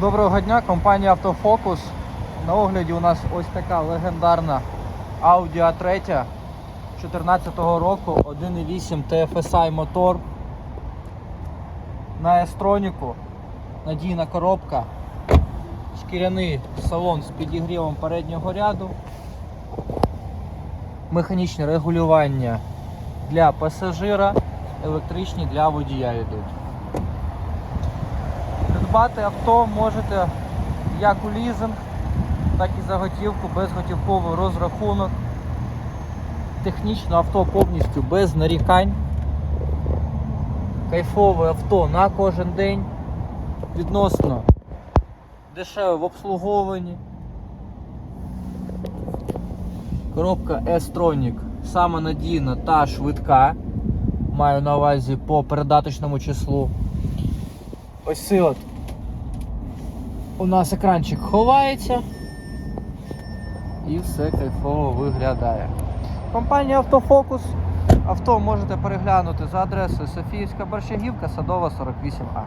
Доброго дня, компанія Автофокус. На огляді у нас ось така легендарна Audi A3 2014 року 1.8 TFSI мотор на естроніку, надійна коробка, шкіряний салон з підігрівом переднього ряду, механічне регулювання для пасажира, електричні для водія йдуть. Придбати авто можете як у лізинг, так і за готівку, безготівковий розрахунок. Технічно авто повністю без нарікань. Кайфове авто на кожен день. Відносно дешеве в обслуговуванні. Коробка S-Tronic саме надійна та швидка. Маю на увазі по передаточному числу. Ось от. У нас екранчик ховається. І все кайфово виглядає. Компанія Автофокус. Авто можете переглянути за адресою Софіївська Борщагівка, Садова 48А.